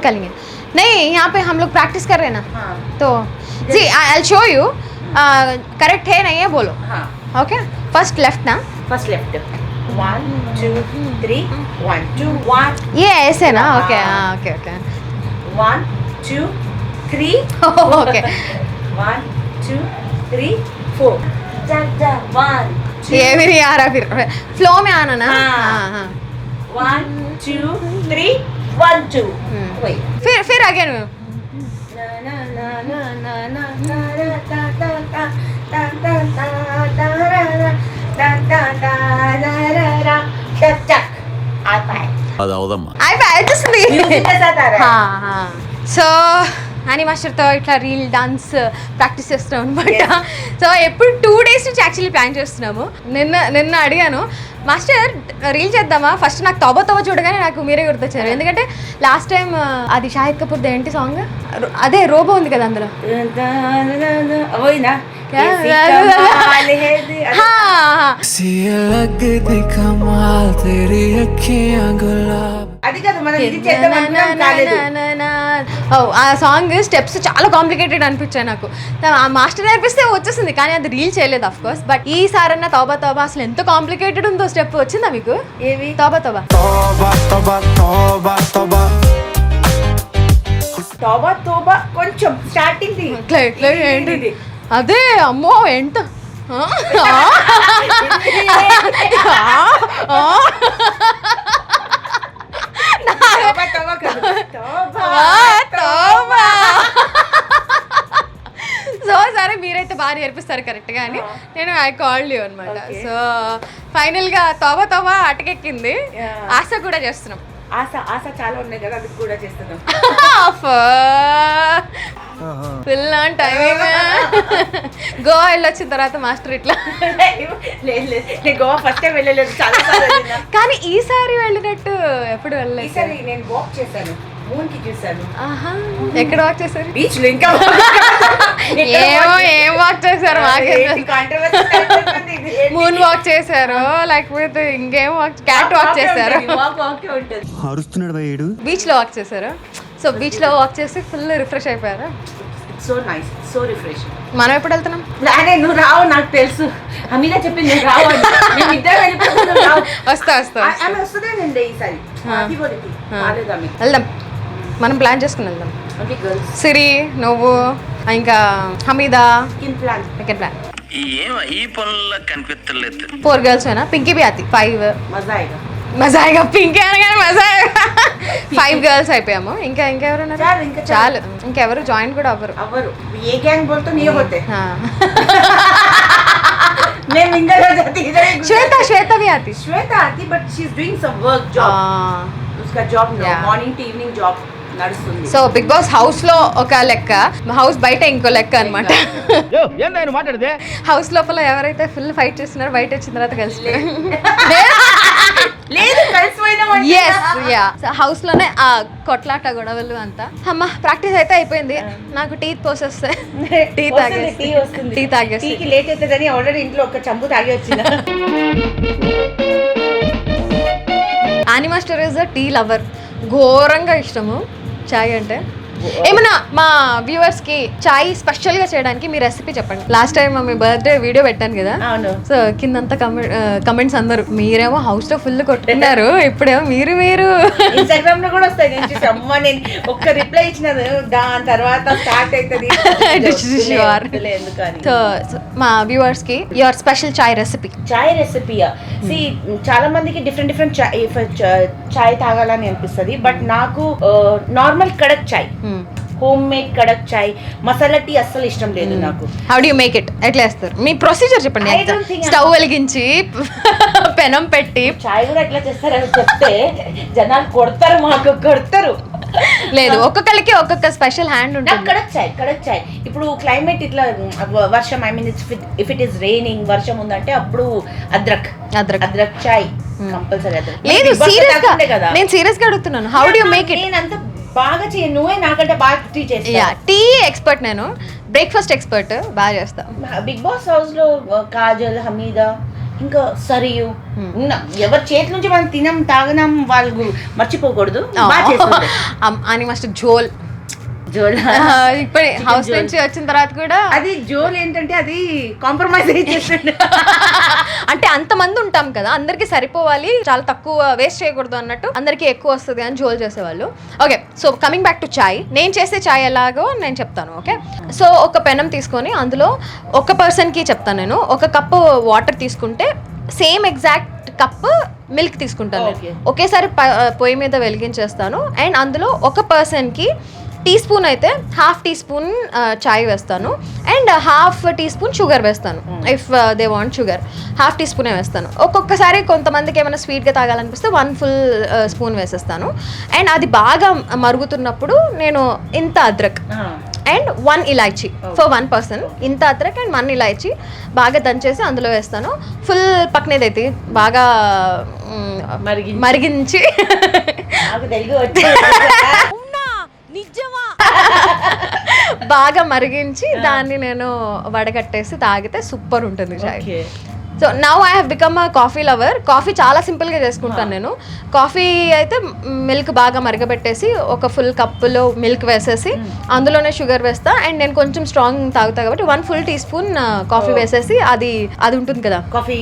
निकलेंगे नहीं यहाँ पे हम लोग प्रैक्टिस कर रहे हैं ना। हाँ। तो जी I'll show you correct है नहीं है बोलो। हाँ। ओके फ़र्स्ट लेफ़्ट ना? First left one two three one two one ये ऐसे ना. ओके हाँ okay okay one two three okay one two three four one ये भी नहीं आ रहा फिर। फ्लो में आना ना? हाँ. हाँ हाँ। One two three one to Hmm. wait फिर फिर अगेन అది అవదమ్మా అయిపోయి వచ్చేసింది Music के साथ आ रहा है. సో అని మాస్టర్తో ఇట్లా రీల్ డాన్స్ ప్రాక్టీస్ చేస్తున్నాం అనమాట సో ఎప్పుడు టూ డేస్ నుంచి యాక్చువల్లీ ప్లాన్ చేస్తున్నాము నిన్న నిన్న అడిగాను మాస్టర్ రీల్ చేద్దామా? ఫస్ట్ నాకు తవ్వ తవ్వ చూడగానే నాకు మీరే గుర్తొచ్చారు. ఎందుకంటే లాస్ట్ టైం అది షాహిద్ కపూర్ ఏంటి సాంగ్ అదే రోబో ఉంది కదా అందులో. See ఆ సాంగ్ స్టెప్స్ చాలా కాంప్లికేటెడ్ అనిపించాయి నాకు. ఆ మాస్టర్ నేర్పిస్తే వచ్చేసింది కానీ అది రీల్ చేయలేదు అఫ్ కోర్స్ బట్ ఈ సారన్న తోబా తోబా అసలు ఎంత కాంప్లికేటెడ్ ఉందో స్టెప్ వచ్చిందా మీకు? ఏవి? తోబా తోబా. కొంచెం స్టార్టింగ్ అదే అమ్మో ఎంత ఆ? ఆ? తోబా ఆ, తోబా సో సరే మీరైతే బాగా నేర్పిస్తారు కరెక్ట్గా అని నేను ఐ కాల్డ్ యూ అనమాట. సో ఫైనల్గా తోబా తోబా అటకెక్కింది. Yeah. ఆశ కూడా చేస్తున్నాం. ఆశ ఆశ చాలా ఉన్నాయి కదా అది కూడా చేస్తున్నాం. ఫుల్ ఆన్ టైమింగ్ గోవా వెళ్ళొచ్చిన తర్వాత మాస్టర్ ఇట్లా. లేదు లేదు నేను గోవా ఫస్ట్ టైం వెళ్ళలేదు చాలా. కానీ ఈసారి వెళ్ళినట్టు ఎప్పుడు వెళ్ళలేదు. ఈసారి నేను వాక్ చేశాను మూన్కి ఆహా ఎక్కడ వాక్ చేశారు? బీచ్లో ఇంకా ఏమో ఏం వాక్ చేశారు? మూన్ వాక్ చేశారు లేకపోతే ఇంకేం వాక్ క్యాట్ వాక్ చేశారు? వాక్ వాకే ఉంటుంది. అరుస్తున్నాడు భయ్యుడు బీచ్లో వాక్ చేశారు. సో బీచ్లో వాక్ చేసి ఫుల్ రిఫ్రెష్ అయిపోయారు? సో నైస్ సో రిఫ్రెషింగ్ మనం ఎప్పుడు వెళ్తున్నాం? అదే నువ్వు రావు నాకు తెలుసు. అమీనా చెప్పింది నేను రావు. మేము ఇద్దరం వస్తా వస్తా వస్తుందేనండి ఈసారి. వెళ్దాం. మనం ప్లాన్ చేసుకుని వెళ్దాం ఓకే గర్ల్స్ సిరి నువ్వు ఇంకా Hamida in plan second plan ఏం ఈ పనుల్లో కనిపించలేదు ఫోర్ గర్ల్స్ అయినా పింకీ బి ఆతి ఫైవ్ మజా ఆయేగా మజా ఇక పింకీ అనగానే మజా ఫైవ్ గర్ల్స్ అయిపోయాము ఇంకా ఇంకెవరు ఉన్నారు చాలు, ఇంకా చాలు చాలు. ఇంకెవరు జాయిన్ కూడా అవ్వరు అవ్వరు ఏ గ్యాంగ్ బోల్తో నీ होते हाँ। మేము ఇంకా రోజు आती इधर एक శ్వేత శ్వేత भी आती श्वेता आती but she is doing some work job उसका job Yeah. Morning to evening job నడుస్తుంది సో బిగ్ బాస్ హౌస్లో ఒక లెక్క హౌస్ బయట ఇంకో లెక్క అనమాట హౌస్ లోపల ఎవరైతే ఫుల్ ఫైట్ చేస్తున్నారో బయట వచ్చిన తర్వాత కలిసి హౌస్ లోనే ఆ కొట్లాట గొడవలు అంతా. అమ్మ ప్రాక్టీస్ అయితే అయిపోయింది. నాకు టీ పోసేస్తే. టీ తాగేసి టీ వస్తుంది. టీ తాగేసి టీకి లేట్ అవుతుందని ఆల్రెడీ ఇంట్లో ఒక చంపు తాగి వచ్చింది. Annie master is a tea lover ఘోరంగా ఇష్టము. చాయ్ అంటే ఏమన్నా మా వ్యూవర్స్కి చాయ్ స్పెషల్గా చేయడానికి మీ రెసిపీ చెప్పండి. లాస్ట్ టైం మీ బర్త్డే వీడియో పెట్టాను కదా. అవును. సో కిందంతా కమెంట్స్ అందరు మీరేమో హౌస్లో ఫుల్ కొట్టుకున్నారు. ఇప్పుడేమో మీరు మీరు ఇన్స్టాగ్రామ్లో కూడా వస్తాయి. నేను ఒక్క రిప్లై ఇచ్చినది దాని తర్వాత స్టార్ట్ అవుతుంది. సో మా వ్యూవర్స్కి యువర్ స్పెషల్ చాయ్ రెసిపీ చాయ్ రెసిపీయా సి చాలా మందికి డిఫరెంట్ డిఫరెంట్ చాయ్ చాయ్ తాగాలని అనిపిస్తుంది. బట్ నాకు normal kadak chai. Home made kadak chai masala tea అస్సలు ఇష్టం లేదు నాకు. హౌ డూ మేక్ ఇట్ ఎట్లా వేస్తారు మీ ప్రొసీజర్ చెప్పండి. స్టవ్ వెలిగించి పెనం పెట్టి. చాయ్ కూడా ఎట్లా చేస్తారని చెప్తే జనాలు కొడతారు మాకు కొడతారు. లేదు ఒక్కొక్కరికి ఒక్కొక్క స్పెషల్ హ్యాండ్ ఉంటుంది. కడక్ చాయ్ కడక్ చాయ్. ఇప్పుడు క్లైమేట్ ఇట్లా వర్షం I mean it's if it is raining వర్షం ఉందంటే అప్పుడు అద్రక్. అద్రక్. అద్రక్ చాయ్ కంపల్సరీ అద్రక్. లేదు సీరియస్గా నేను సీరియస్గా అడుగుతున్నాను. హౌ డు మేక్ ఇట్ నేను అంత బాగా చేయను నువ్వే నాకంటే బాగా టీ యా చేస్తా టీ ఎక్స్పర్ట్ నేను. బ్రేక్ఫాస్ట్ ఎక్స్పర్ట్ బాగా చేస్తా. బిగ్ బాస్ హౌస్లో కాజల్ హమీదా ఇంకా సరియు ఉన్న- ఎవరి చేతి నుంచి మనం తినం తాగనం వాళ్ళు మర్చిపోకూడదు. బాగా చేస్తుంది అని మస్ట్ జోల్. జోల్. ఇప్పుడు హౌస్. నుంచి వచ్చిన తర్వాత కూడా అది జోల్ ఏంటంటే అది కాంప్రమైజ్ చేసేసిండు అంటే అంతమంది ఉంటాం కదా అందరికి సరిపోవాలి చాలా తక్కువ వేస్ట్ చేయకూడదు అన్నట్టు అందరికి ఎక్కువ వస్తుంది అని జోల్ చేసేవాళ్ళు. Okay so coming back to chai నేను చేసే చాయ్ ఎలాగో నేను చెప్తాను ఓకే సో ఒక పెనం తీసుకొని అందులో ఒక పర్సన్కి చెప్తాను నేను ఒక కప్పు వాటర్ తీసుకుంటే సేమ్ ఎగ్జాక్ట్ కప్ మిల్క్ తీసుకుంటాను. ఒకేసారి పొయ్యి మీద వెలిగించేస్తాను అండ్ అందులో ఒక పర్సన్కి టీ స్పూన్ అయితే హాఫ్ టీ స్పూన్ చాయ్ వేస్తాను. And half teaspoon sugar వేస్తాను if they want sugar half tea స్పూనే వేస్తాను. ఒక్కొక్కసారి కొంతమందికి ఏమైనా స్వీట్గా తాగాలనిపిస్తే వన్ ఫుల్ స్పూన్ వేసేస్తాను. అండ్ అది బాగా మరుగుతున్నప్పుడు నేను ఇంత అద్రక్. అండ్ వన్ ఇలాచీ ఫర్ వన్ పర్సన్. ఇంత అద్రక్ అండ్ వన్ ఇలాచీ బాగా దంచేసి అందులో వేస్తాను. ఫుల్ పక్కనేదైతే బాగా మరిగించి. వచ్చి బాగా మరిగించి దాన్ని నేను వడగట్టేసి తాగితే సూపర్ ఉంటుంది చాయ్. So now I have become a coffee lover coffee చాలా సింపుల్గా చేసుకుంటాను నేను. కాఫీ అయితే మిల్క్ బాగా మరగబెట్టేసి ఒక ఫుల్ కప్పులో మిల్క్ వేసేసి అందులోనే షుగర్ వేస్తా. అండ్ నేను కొంచెం స్ట్రాంగ్ తాగుతా కాబట్టి one full teaspoon coffee వేసేసి అది అది ఉంటుంది కదా. కాఫీ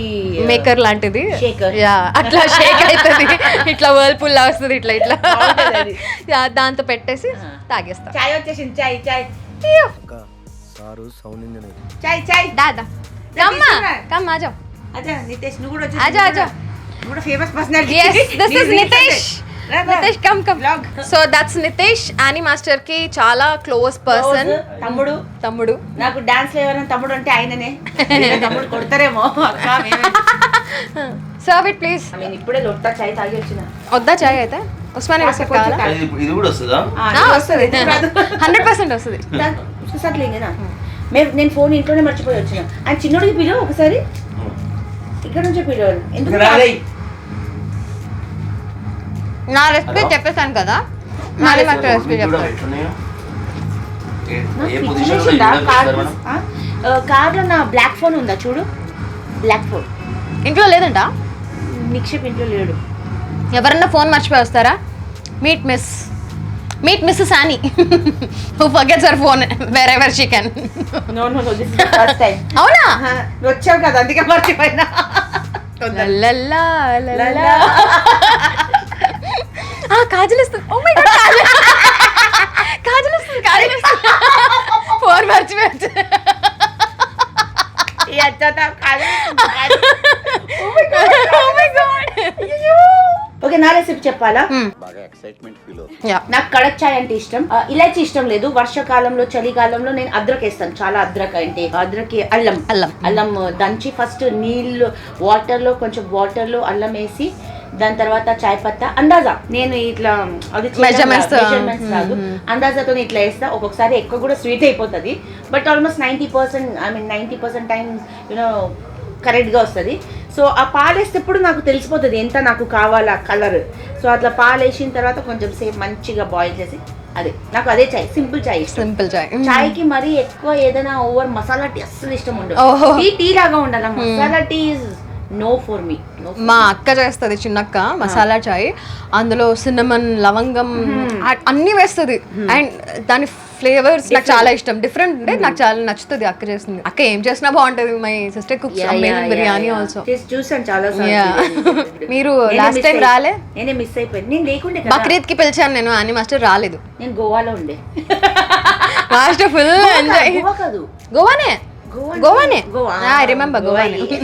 మేకర్ లాంటిది. Shaker. యా అట్లా షేక్ అవుతుంది ఇట్లా వర్ల్పూల్ లా వస్తుంది ఇట్లా ఇట్లా. దాంతో పెట్టేసి తాగేస్తా. చాయ్ వచ్చేసింది చాయ్ చాయ్. Sir sound engineer. చాయ్ చాయ్. దాదా కమ్మా. కమ్ ఆజా అచ్చా నితేష్ నువ్వు కూడా ఆజా, ఆజా. నువ్వు కూడా famous personality yes this is Nitesh Nitesh come come so that's Nitesh Annie మాస్టర్కి చాలా క్లోజ్ పర్సన్ తమ్ముడు. తమ్ముడు. నాకు డాన్స్ ఎవరైనా తమ్ముడు అంటే ఆయననే. తమ్ముడు కొడతారేమో. అక్క సర్వ్ ఇట్ ప్లీజ్ నేను ఇప్పుడే లొట్టా చాయ్ తాగి వచ్చిన. వద్దా చాయ్ అయితే? బిస్కెట్ కావాలా? ఇది కూడా వస్తుందా? ఆ, వస్తుంది? హండ్రెడ్ పర్సెంట్ వస్తుంది. మేము నేను ఫోన్ ఇంట్లోనే మర్చిపోయి వచ్చిన. ఆయన చిన్నోడికి పిలువ ఒకసారి? ఇక్కడ నుంచే పిలవాలి ఎందుకు నా రెసిపీ చెప్పేసాను కదా. నాది మాస్టర్ రెసిపీ మేడం? కార్లో నా బ్లాక్ ఫోన్ ఉందా చూడు? బ్లాక్ ఫోన్ ఇంట్లో లేదంట? నిక్షేప్ ఇంట్లో లేడు. ఎవరన్నా ఫోన్ మర్చిపోయి వస్తారా? Meet miss meet miss Sunny who forgets her phone wherever she can no no no this first time అవునా? వచ్చావు కదా అందుకే మర్చిపోయినా. లల్లల్లా. లల్లా. ఆ కాజల్ ఇస్తుంది oh my God Kajal. Kajal ఇస్తుంది కాజల్ ఇస్తుంది ఫోన్ మర్చిపోయచ్చు ఈ అచ్చత కాదు ఓ మై గాడ్ ఓకే నా రెసిపీ చెప్పాలా? బాగా ఎక్సైట్మెంట్ ఫీల్ యా నాకు కడక్ చాయ్ అంటే ఇష్టం. ఇలాచి ఇష్టం లేదు. వర్షాకాలంలో చలికాలంలో నేను అద్రక్ వేస్తాను చాలా అద్రక్ అంటే అద్రక్ అల్లం. అల్లం. అల్లం దంచి ఫస్ట్ నీళ్ళు వాటర్లో కొంచెం వాటర్లో అల్లం వేసి దాని తర్వాత చాయ్ పత్తా అందాజా. నేను ఇట్లా అది. రాదు, measurements రాదు అందాజాతో ఇట్లా వేస్తా. ఒక్కొక్కసారి ఎక్కువ కూడా స్వీట్ అయిపోతుంది. But almost ninety percent I mean ninety percent time you know కరెక్ట్గా వస్తుంది. సో ఆ పాలు వేసేటప్పుడు నాకు తెలిసిపోతుంది ఎంత నాకు కావాలా కలర్. సో అట్లా పాలు వేసిన తర్వాత కొంచెం సేపు మంచిగా బాయిల్ చేసి అదే నాకు అదే చాయ్ సింపుల్ చాయ్ సింపుల్ చాయ్ చాయ్కి మరీ ఎక్కువ ఏదైనా ఓవర్ మసాలా టీ అస్సలు ఇష్టం. ఉండదు. టీ టీ లాగా ఉండాలి? Masala tea no for me మా అక్క చేస్తుంది చిన్నక్క మసాలా చాయ్. అందులో సిన్నమన్ లవంగం అన్ని వేస్తుంది. అండ్ దాని ఫ్లేవర్స్ నాకు చాలా ఇష్టం. డిఫరెంట్ అంటే నాకు చాలా నచ్చుతుంది అక్క చేస్తుంది. అక్క ఏం చేసినా బాగుంటది. My sister cooks amazing biryani also చూసాను చాలా. మీరు time అయి- రాలే? నేనే మిస్ అయిపోయింది. నేను లేకుండే కదా. బక్రీద్కి పిలిచాను నేను అని మాస్టర్ రాలేదు. నేను గోవాలో ఉండే. మాస్టర్ ఫుల్ ఎంజాయ్ గోవా కాదు. గోవానే? గోవానే? గోవా. ఐ రిమెంబర్ గోవా, గోవానే.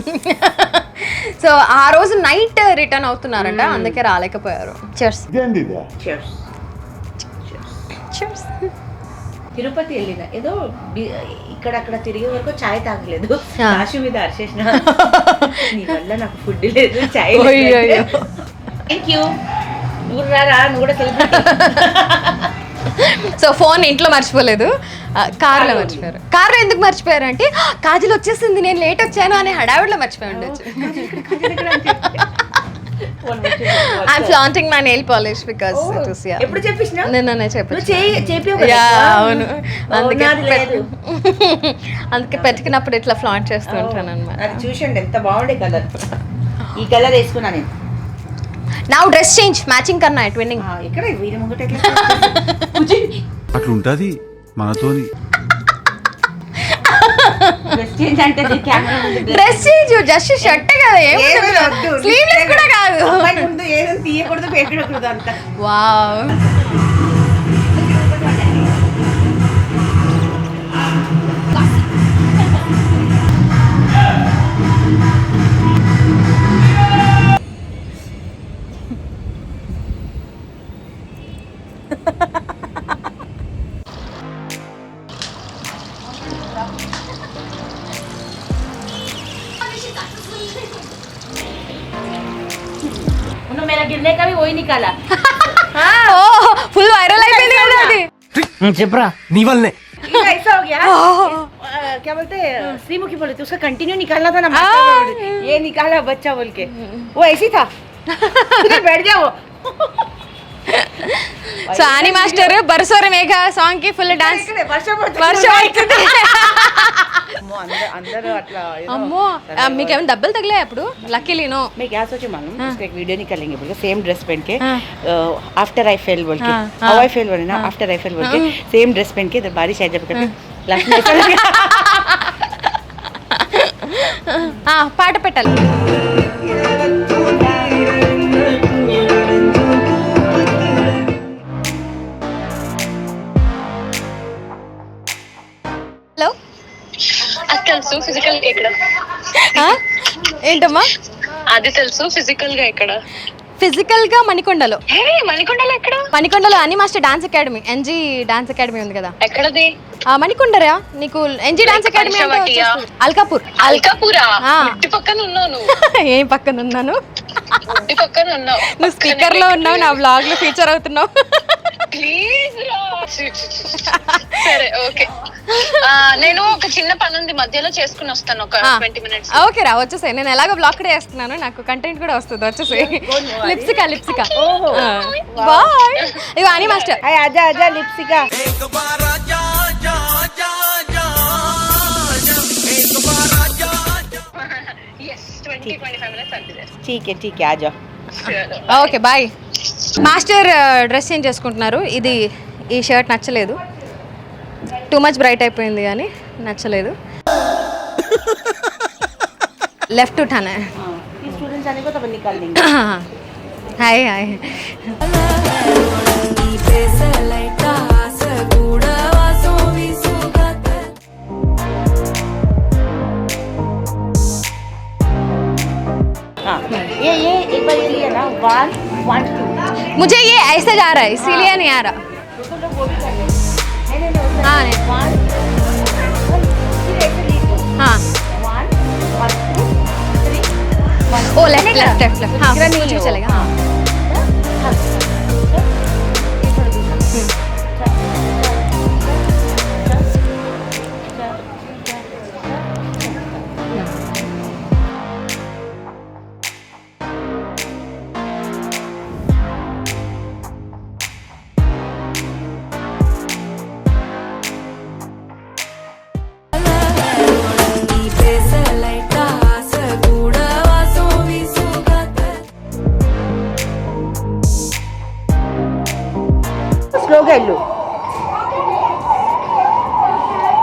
సో ఆ రోజు నైట్ రిటర్న్ అవుతున్నారంట. అందుకే రాలేకపోయారు. చర్స్ Cheers. చర్స్ తిరుపతి వెళ్ళిన. ఏదో బి- ఇక్కడ అక్కడ తిరిగే వరకు చాయ్ తాగలేదు. కాశీ మీద అరిచేసిన నీ వల్ల నాకు ఫుడ్ లేదు. చాయ్ అయ్యయ్యో. థ్యాంక్ యూ నువ్వు రారా? నువ్వు కూడా సో ఫోన్ ఇంట్లో మర్చిపోలేదు. కార్లో కార్లో. మర్చిపోయారు. కార్లో ఎందుకు మర్చిపోయారు అంటే కాజల్ వచ్చేసింది నేను లేట్ వచ్చాను అనే హడావిడిలో మర్చిపోయి ఉండొచ్చు. I'm flaunting my nail polish because Oh, it is yeah ఎప్పుడు చెప్పించిన నిన్ననే చెప్పాను యా? అవును. ఓ, అందుకే అందుకే పెట్టుకున్నప్పుడు ఇట్లా ఫ్లాంట్ చేస్తూ ఉంటాను అనమాట అది చూసండి ఎంత బాగుండే కలర్. ఈ కలర్ వేసుకున్నా నేను. నా డ్రెస్ చేంజ్ మ్యాచింగ్ కన్నా ట్విన్నింగ్ ఆ, ఇక్కడ వీరి ముంగట అట్లుంటది మనతోని. డ్రెస్ చేంజ్ జస్ట్ షర్ట్ కదా స్లీవ్లెస్ కూడా కాదు. తీయకూడదు పెట్టకూడదు అంత. వావ్ ha ha ha कोई निकाला हाँ। फुल वायरल आई थी चिपरा निवल ने ऐसा हो गया आ, क्या बोलते हैं श्रीमुखी बोले थे उसका कंटिन्यू निकालना था ना ये निकाला बच्चा बोल के वो ऐसी था बैठ गया वो సో ఆని మాస్టర్ బరసోర మేఘ సాంగ్ కి ఫుల్ డాన్స్ ఇక్కడే వర్షం పడుతుంది. వర్షం అవుతుంది అమ్మో, అందరూ అందరూ అట్లా ఏదో అమ్మో ఆ, మీకేమైనా దెబ్బలు తగిలాయి అప్పుడు లక్కీలీ నో मैं क्या सोचे मालूम उसका एक वीडियो निकालेंगे बोल के सेम ड्रेस पहन के हाँ। आफ्टर आई फेल बोल के हाँ, हाउ हाँ। आई फेल बोले ना आफ्टर आई फेल बोल के सेम ड्रेस पहन के इधर बारिश आ जब करके लास्ट में ऐसा लगा। ఆ, పాట పెట్టాలి ఫిజికల్గా ఇక్కడ? ఏంటమ్మా? అది తెలుసు ఫిజికల్గా ఇక్కడ ఫిజికల్గా మణికొండలో. మణికొండలో ఎక్కడ? మణికొండలో అని master dance academy NG dance academy ఉంది కదా. ఎక్కడది? ఆ మణికొండరా? నీకు ఎన్జీ డాన్స్ అకాడమీ. అల్కాపూర్. అల్కాపురా? పక్కన ఉన్నావు నువ్వు ఏం పక్కన ఉన్నాను? ఒడ్డి పక్కన ఉన్నావు నువ్వు స్పీకర్లో ఉన్నావు నా బ్లాగ్లో ఫీచర్ అవుతున్నావు. ప్లీజ్ సరే ఓకే నేను ఒక చిన్న పని ఉంది మధ్యలో చేసుకుని వస్తాను ఒక ట్వంటీ మినిట్స్ ఓకే రా వచ్చేసాయి. నేను ఎలాగో బ్లాక్ కూడా చేస్తున్నాను నాకు కంటెంట్ కూడా వస్తుంది వచ్చేసే లిప్సిక లిప్సిక బాయ్ ఇవి అని మాస్టర్ అజా అజా లిప్సిక ठीक है ठीक है आ जाओ okay bye master dress change చేసుకుంటున్నారు ఇది ఈ షర్ట్ నచ్చలేదు టూ మచ్ బ్రైట్ అయిపోయింది కానీ నచ్చలేదు లెఫ్ట్ ఉఠానే ये स्टूडेंट्स आने को तब निकाल देंगे హాయ్ హాయ్ हाँ। ये ये एक बार ये लिया ना वन वन टू मुझे ये ऐसे जा रहा है इसीलिए नहीं आ रहा। तो लोग वो भी कर नहीं नहीं नहीं हाँ नहीं। वन हाँ। One one two three oh left left left left हाँ मुझे कुछ भी चलेगा। हाँ।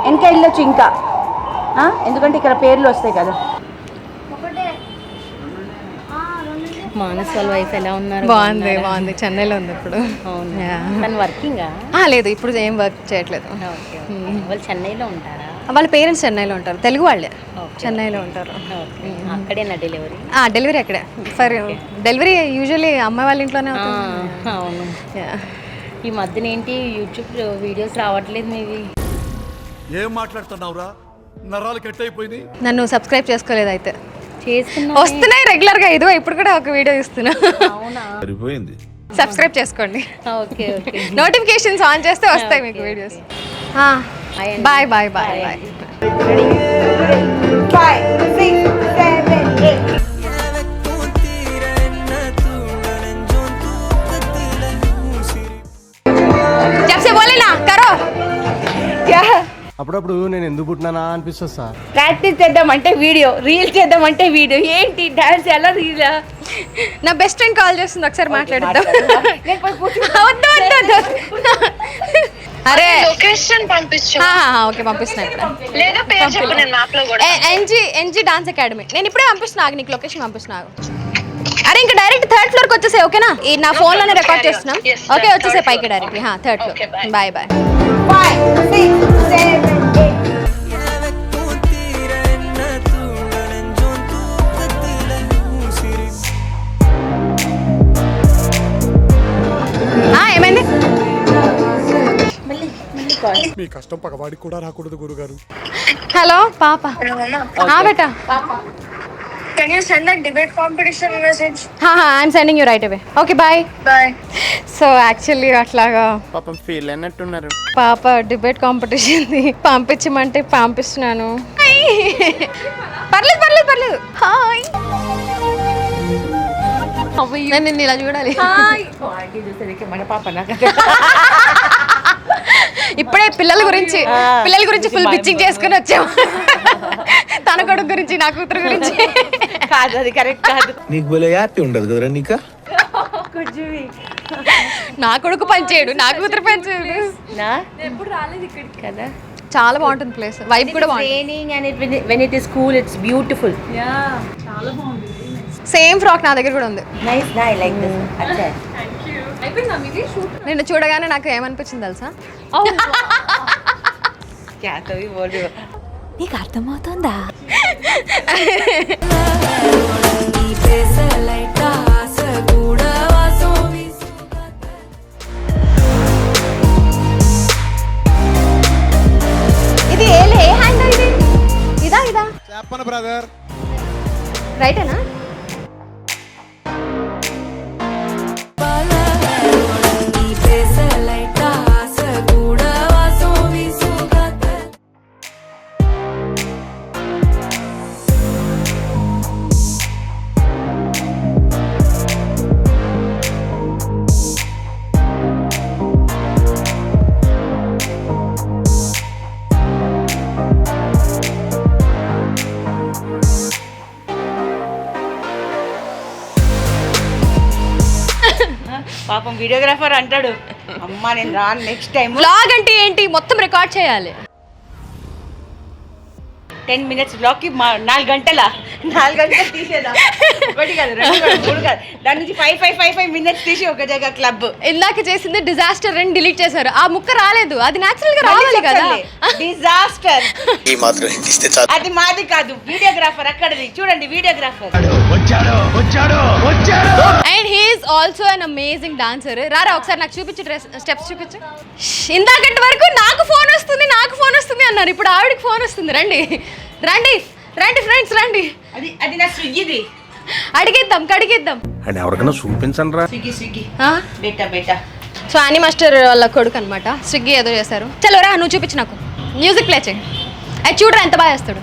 ఇంకా వెళ్ళొచ్చు ఇంకా. ఆ? ఎందుకంటే ఇక్కడ పేర్లు వస్తాయి కదా. మానస్ వాళ్ళ వైఫ్ ఎలా ఉన్నారు? బాగుంది బాగుంది. చెన్నైలో ఉంది ఇప్పుడు. తను వర్కింగా? ఆ, లేదు ఇప్పుడు ఏం వర్క్ చేయట్లేదు. ఓకే వాళ్ళు చెన్నైలో ఉంటారా? వాళ్ళ పేరెంట్స్ చెన్నైలో ఉంటారు. తెలుగు వాళ్ళే చెన్నైలో ఉంటారు. అక్కడేనా డెలివరీ ఆ, డెలివరీ అక్కడే. ఫర్ డెలివరీ యూజువల్లీ అమ్మాయి వాళ్ళ ఇంట్లోనే అవుతుంది. అవును. Yeah. ఈ మధ్యన ఏంటి? యూట్యూబ్ వీడియోస్ రావట్లేదు మీవి ఏం మాట్లాడుతున్నావురా? నరాలు కట్ నన్ను సబ్స్క్రైబ్ చేసుకోలేదు అయితే. చేసుకున్నా వస్తున్నాయి రెగ్యులర్గా ఇదిగో ఇప్పుడు కూడా ఒక వీడియో ఇస్తున్నా అవునా? సరిపోయింది. సబ్స్క్రైబ్ చేసుకోండి. Okay okay. నోటిఫికేషన్స్ ఆన్ చేస్తే వస్తాయి మీకు videos. Bye bye bye bye five అప్పుడప్పుడు నేను ఎందుకు పుట్టినానా అనిపిస్తుంది సార్. ప్రాక్టీస్ చేద్దామంటే వీడియో రీల్ చేద్దామంటే వీడియో. ఏంటి డాన్స్ ఎలా రీల్? నా బెస్ట్ ఫ్రెండ్ కాల్ చేస్తుంది ఒకసారి మాట్లాడుతాం నేను పోయి కూర్చుంటా. వద్దు వద్దు వద్దు. అరే. లొకేషన్ పంపించు. ఓకే పంపిస్తున్నా ఇప్పుడు లేదా పేరు చెప్పు నేను మ్యాప్లో కూడా ఎన్జీ ఎన్జీ డాన్స్ అకాడమీ. నేను ఇప్పుడే పంపిస్తున్నా ఆగు, నీకు లొకేషన్ పంపిస్తున్నా. అరే ఇంకా డైరెక్ట్ థర్డ్ ఫ్లోర్కి వచ్చేసాయి ఓకేనా? ఈ నా ఫోన్లోనే రికార్డ్ చేస్తున్నాం. ఓకే వచ్చేసాయి. పైకి direct third floor bye. Bye bye మీ కష్టం పగవాడికి కూడా రాకూడదు గురుగారు. హలో పాప. ఆ బేటా. Can you send that debate competition message I'm sending you right away okay bye bye so actually అట్లాగా పాపం ఫీల్ అయినట్టున్నారు. పాప డిబేట్ కాంపిటీషన్ది పంపించమంటే పంపిస్తున్నాను. పర్లేదు పర్లేదు పర్లేదు. హాయ్ నేను ఇలా చూడాలి. మన పాప నాకు. ఇప్పుడే పిల్లల గురించి పిల్లల గురించి ఫుల్ పిచ్చింగ్ చేసుకుని వచ్చాము తన కొడుకు గురించి నా కూతురు గురించి. కాదు అది కరెక్ట్ కాదు. నీకు భలే హ్యాపీ ఉండదు కదరా నీకా? నా కొడుకు పనిచేయడు నా కూతురు పనిచేయడు నా? ఎప్పుడు రాలేదు ఇక్కడికి. కదా. చాలా బాగుంటుంది ప్లేస్ వైబ్ కూడా బాగుంటుంది. Training and when it is cool it's beautiful same frock నా దగ్గర కూడా ఉంది. నైస్ నా ఐ లైక్ దిస్ అచ్చా నిన్ను చూడగానే నాకు ఏమనిపించింది తెలుసా? నీకు అర్థమవుతుందా? ఇది ఏ హ్యాండ్ ఇది? ఇదా ఇదా? చెప్పను బ్రదర్ రైటేనా పాపం వీడియోగ్రాఫర్ అంటాడు. అమ్మా నేను రాను నెక్స్ట్ టైం బ్లాగ్ అంటే ఏంటి? మొత్తం రికార్డ్ చేయాలి. టెన్ మినిట్స్ బ్లాక్కి మా- నాలుగు గంటల? నాలుగు గంటలు తీసేదా? ఒకటి కాదు రెండు కాదు మూడు కాదు. దాని నుంచి five five five five minutes తీసి ఒక జగ క్లబ్ ఇందాక చేసింది డిజాస్టర్ అని డిలీట్ చేశారు. ఆ ముక్క రాలేదు. అది న్యాచురల్గా రావాలి కదా. డిజాస్టర్ ఈ మాత్రం ఇస్తే చాలు? అది మాది కాదు వీడియోగ్రాఫర్ అక్కడది. చూడండి videographer and he's also an amazing dancer రారా ఒకసారి నాకు చూపించు డ్రెస్ స్టెప్స్ చూపించు. ఇందాకటి వరకు నాకు ఫోన్ వస్తుంది నాకు ఫోన్ వస్తుంది అన్నారు. ఇప్పుడు ఆవిడకి ఫోన్ వస్తుంది. రండి. రండి. రండి ఫ్రెండ్స్ రండి. అది అది నా స్విగ్గీది. అడిగేద్దాం కడిగేద్దాం. అండ్ ఎవరికైనా చూపించండి రా స్విగ్గీ స్విగ్గీ. ఆ? బేటా బేటా. సో యానీ మాస్టర్ వాళ్ళ కొడుకు అనమాట స్విగ్గీ ఏదో చేశారు. చలో రా నువ్వు చూపించు నాకు. మ్యూజిక్ ప్లే చేయి. అది చూడరా ఎంత బాగా చేస్తాడు.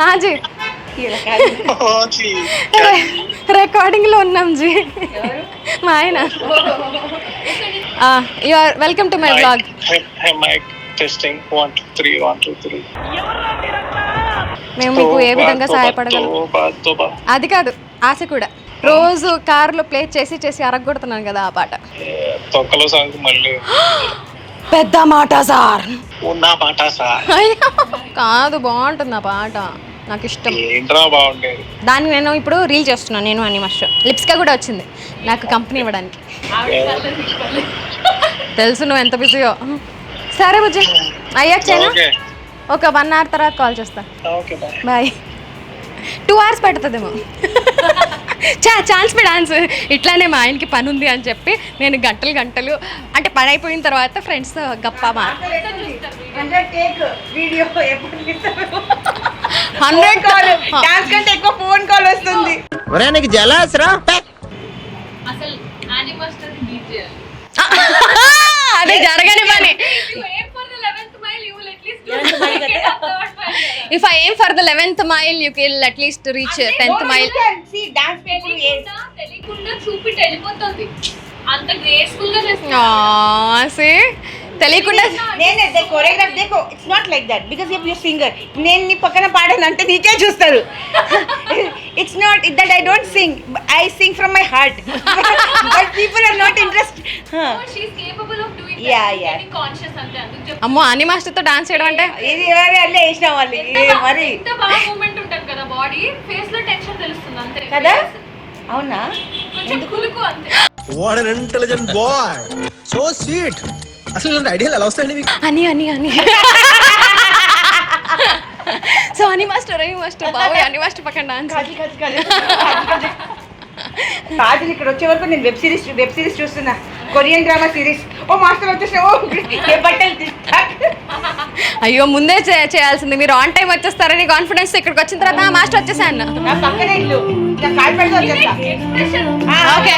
हाँ जी రికార్డింగ్లో ఉన్నాం జీ. మా ఆయన. You're welcome to my blog testing one two three one two three మేము మీకు ఏ విధంగా సహాయపడగలం అది కాదు ఆశ కూడా. రోజు కారులో ప్లే చేసి చేసి అరగొడుతున్నాను కదా ఆ పాట. సాంగ్ మళ్ళీ. పెద్ద మాట సార్. ఉన్న పాట సార్. కాదు బాగుంటుంది ఆ పాట. నాకు ఇష్టం దాన్ని నేను ఇప్పుడు రీల్ చేస్తున్నాను నేను అని మాస్టర్ లిప్స్కా కూడా వచ్చింది నాకు కంపెనీ ఇవ్వడానికి. తెలుసు నువ్వు ఎంత బిజీయో. సరే బుజ్జి అయ్యాక చేయనా ఒక వన్ అవర్ తర్వాత కాల్ చేస్తా. Okay bye. టూ అవర్స్ పడుతుందేమో. చా ఛాన్స్ మీ డాన్స్ ఇట్లానే మా ఆయనకి పని ఉంది అని చెప్పి నేను గంటలు గంటలు అంటే పని అయిపోయిన తర్వాత ఫ్రెండ్స్తో గప్ప మా హండ్రెడ్ డాన్స్ కంటే ఎక్కువ ఫోన్ కాల్ వస్తుంది. ఒరే నీకు జలాసరా? అసలు యానివర్సరీ బీట్ చేయాలి అదే జరగని పని. If I am for the eleventh mile you kill at least reach tenth mile తెలియకుండా చూపిట్ వెళ్ళిపోతుంది. అంత గ్రేస్ఫుల్గా చేస్తుంది సే తెలియకుండా నేను choreograph దేకో it's not like that because you you singer నేను నీ పక్కన పాడాను అంటే నీకే చూస్తారు. It's not that I don't sing I sing from my heart but people are not interest she's capable of doing Yeah, yeah. Conscious అంతే అందుకు చెప్తా. అమ్మో అని మాస్టర్తో డాన్స్ చేయడం అంటే? ఇది ఎవరి అల్లే వేసిన వాళ్ళు. మరి? మూమెంట్ ఉంటుంది కదా బాడీ ఫేస్లో టెన్షన్ తెలుస్తుంది అంతే. కదా? Face. అవునా? కొంచెం కులుకు అంతే. What an intelligent boy so sweet అసలు ఇలాంటి ఐడియాలు ఎలా వస్తాయండి మీకు అని అని అని సో అని మాస్టర్ అని మాస్టర్ బాబు అని మాస్టర్ పక్కన డాన్స్ కాజల్ కాజల్ ఇక్కడ వచ్చే వరకు నేను వెబ్ సిరీస్ వెబ్ సిరీస్ చూస్తున్నా. Korean drama series. ఓ మాస్టర్ వచ్చేసా ఓ ఏ బట్టలు తీస్తా. అయ్యో ముందే చేయాల్సింది. మీరు ఆన్ టైం వచ్చేస్తారని కాన్ఫిడెన్స్ ఇక్కడికి వచ్చిన తర్వాత "ఆ, మాస్టర్ వచ్చేసా అన్న. నా పక్కనే ఇల్లు. ఇంకా కాల్ పెడితే వచ్చేస్తా. ఆ, ఓకే.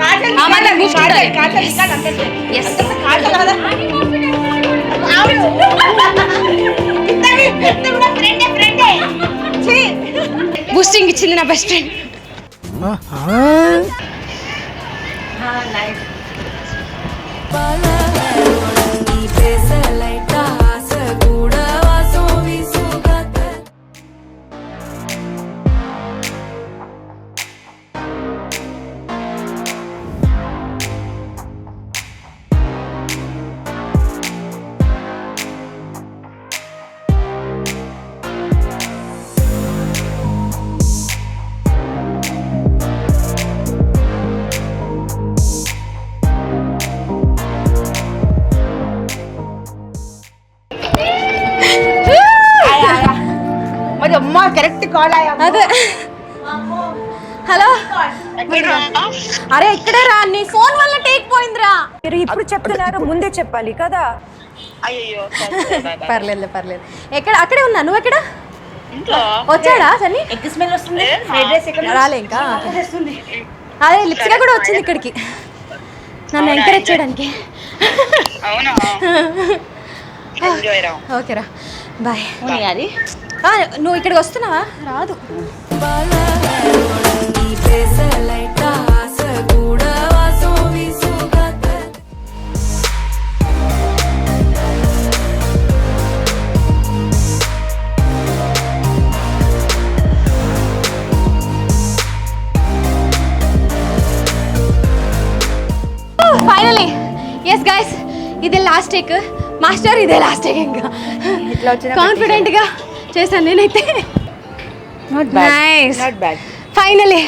కాజల్ ఆ, మరి boost కాజల్ ఉండాలి. కాజల్ ఇంకా అంతే. ఎస్ కాజల్ కదా అవును. ఇద్దరి ఇద్దరు కూడా ఫ్రెండే ఫ్రెండే ఛీ. బూస్టింగ్ ఇచ్చింది నా బెస్ట్ ఫ్రెండ్ నైస్ మరి అమ్మ కరెక్ట్ కాల్ అదే. హలో? అరే ఇక్కడే రా నీ ఫోన్ వల్ల టేక్ పోయిందిరా. మీరు ఇప్పుడు చెప్తున్నారు ముందే చెప్పాలి కదా. పర్లేదు పర్లేదు. ఎక్కడ అక్కడే ఉన్నా నువ్వు ఎక్కడ? వచ్చాడా సన్ని? ఎగ్ స్మెల్ వస్తుంది. రాలే ఇంకా. అదే లిప్స్గా కూడా వచ్చింది ఇక్కడికి. నన్ను ఎంకరేజ్ చేయడానికి. అవునా? ఎంజాయ్ రా. ఓకేరా బాయ్. అది నువ్వు ఇక్కడికి వస్తున్నావా? రాదు. ఫైనలీ ఎస్ గైస్ ఇది లాస్ట్ టేక్ మాస్టర్ ఇదే లాస్ట్ టేక్ ఇంకా. ఇట్లా వచ్చిన కాన్ఫిడెంట్గా. చేశాను నేనైతే. Not nice not bad finally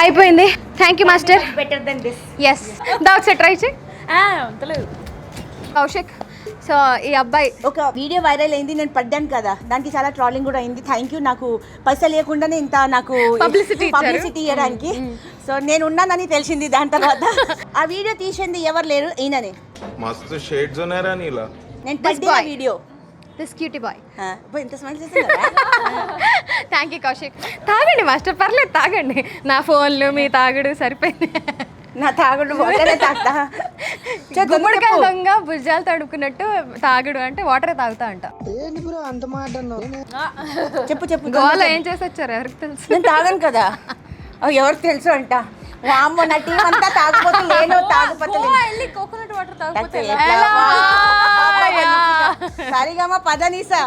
అయిపోయింది. Thank you master better then this yes try చేయి కౌశిక్ సో ఈ అబ్బాయి ఒక వీడియో వైరల్ అయింది నేను పడ్డాను కదా. దానికి చాలా ట్రాలింగ్ కూడా అయింది. థ్యాంక్ యూ నాకు పైసలు లేకుండానే ఇంత నాకు ఇచ్చారు. పబ్లిసిటీ ఇవ్వడానికి సో నేను ఉన్నానని తెలిసింది దాని తర్వాత. ఆ వీడియో తీసింది ఎవరు లేరు? ఈయననే. మస్తు షేడ్స్ ఉన్నారా నీలా. నేను. వీడియో దిస్ క్యూటీ బాయ్ ఇంత స్మైల్ థ్యాంక్ యూ కౌశిక్ తాగండి మాస్టర్ పర్లేదు తాగండి నా ఫోన్లు మీ తాగుడు సరిపోయింది నా తాగుడు వాటరే తాగుతా గుమ్మడికాయ. దొంగ భుజాలు తడుకున్నట్టు తాగుడు అంటే వాటరే తాగుతా అంట చెప్పు చెప్పు గోవాలో ఏం చేసి వచ్చారు ఎవరికి తెలుసు నేను తాగను కదా ఎవరికి తెలుసు అంట వామ్మో నా టీం అంతా తాగుపోతు లేను తాగుపోతు వెళ్ళి కోకోనట్ వాటర్ తాగిపోతే ఎట్లా? సరిగమ్మ పదనీసా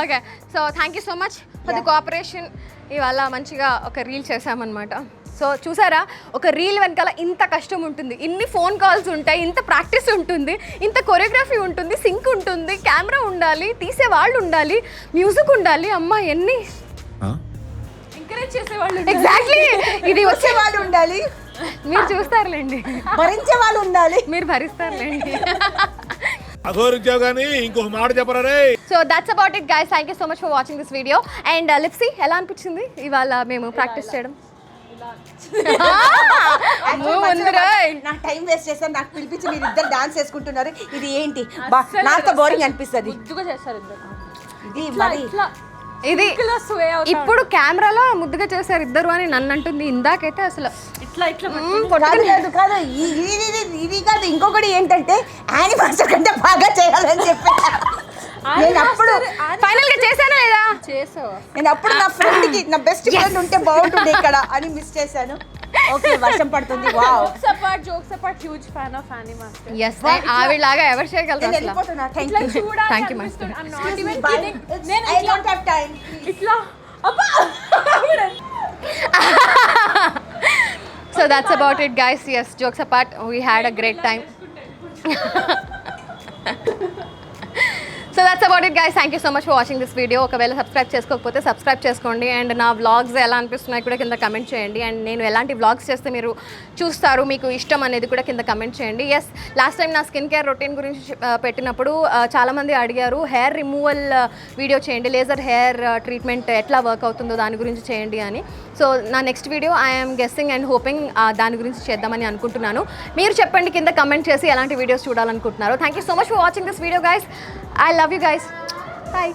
okay so thank you so much for the cooperation ఇవాళ మంచిగా ఒక రీల్ చేసామన్నమాట సో చూసారా? ఒక రీల్ వెనకాల ఇంత కష్టం ఉంటుంది. ఇన్ని ఫోన్ కాల్స్ ఉంటాయి ఇంత ప్రాక్టీస్ ఉంటుంది ఇంత కొరియోగ్రఫీ ఉంటుంది సింక్ ఉంటుంది కెమెరా ఉండాలి తీసే వాళ్ళు ఉండాలి మ్యూజిక్ ఉండాలి. అమ్మ ఎన్ని ఎంకరేజ్ చేసేవాళ్ళు ఎగ్జాక్ట్లీ ఇది వచ్చే వాళ్ళు ఉండాలి. మీరు చూస్తారులేండి. భరించే వాళ్ళు ఉండాలి. మీరు భరిస్తారులేండి. అఘోరించావు గానీ ఇంకొక మాట చెప్పరా రే? So that's about it guys thank you so much for watching this video and లిప్సీ ఎలా అనిపించింది? ఇవాళ మేము ప్రాక్టీస్ చేయడం. ముందురా. నాకు టైం వేస్ట్ చేస్తాను నాకు పిలిపించి మీరు ఇద్దరు డాన్స్ చేసుకుంటున్నారు. ఇది ఏంటి? నాతో బోరింగ్ అనిపిస్తుంది. ఇది మరి ఇది ఇప్పుడు కెమెరాలో ముద్దుగా చేశారు ఇద్దరు అని నన్ను అంటుంది ఇందాకైతే అసలు. ఇట్లా ఇట్లా కాదు కాదు ఇది ఇది- కాదు. ఇంకొకటి ఏంటంటే యానీ మాస్టర్ కంటే బాగా చేయాలని చెప్పి నేను అప్పుడు ఫైనల్గా చేశానా లేదా? చేసావా నేను అప్పుడు నా ఫ్రెండ్కి నా బెస్ట్ ఫ్రెండ్ ఉంటే బాగుంటుంది ఇక్కడ అని మిస్ చేశాను. ఓకే వర్షం పడుతుంది. Wow. Jokes apart huge fan of Annie master yes ఆవిడలాగా ఎవరు చేయగలరు వెళ్ళిపోతున్నా. Thank you master. I'm not even Bye. kidding. It's- నేను ఇట్లా don't have time. ఇట్లా అబ్బా! So that's about it guys yes jokes apart we had a great so that's about it guys thank you so much for watching this video ఒకవేళ subscribe చేసుకోకపోతే subscribe చేసుకోండి. And నా vlogs ఎలా అనిపిస్తున్నాయి కూడా కింద కమెంట్ చేయండి. అండ్ నేను ఎలాంటి వ్లాగ్స్ చేస్తే మీరు చూస్తారు మీకు ఇష్టం అనేది కూడా కింద కమెంట్ చేయండి. ఎస్ లాస్ట్ టైం నా స్కిన్ కేర్ రొటీన్ గురించి పెట్టినప్పుడు చాలామంది అడిగారు హెయిర్ రిమూవల్ వీడియో చేయండి. లేజర్ హెయిర్ ట్రీట్మెంట్ ఎట్లా వర్క్ అవుతుందో దాని గురించి చేయండి అని. సో నా next video I'm guessing and hoping దాని గురించి చేద్దామని అనుకుంటున్నాను. మీరు చెప్పండి కింద కమెంట్ చేసి ఎలాంటి వీడియోస్ చూడాలనుకుంటున్నారు. Thank you so much for watching this video guys I love you guys bye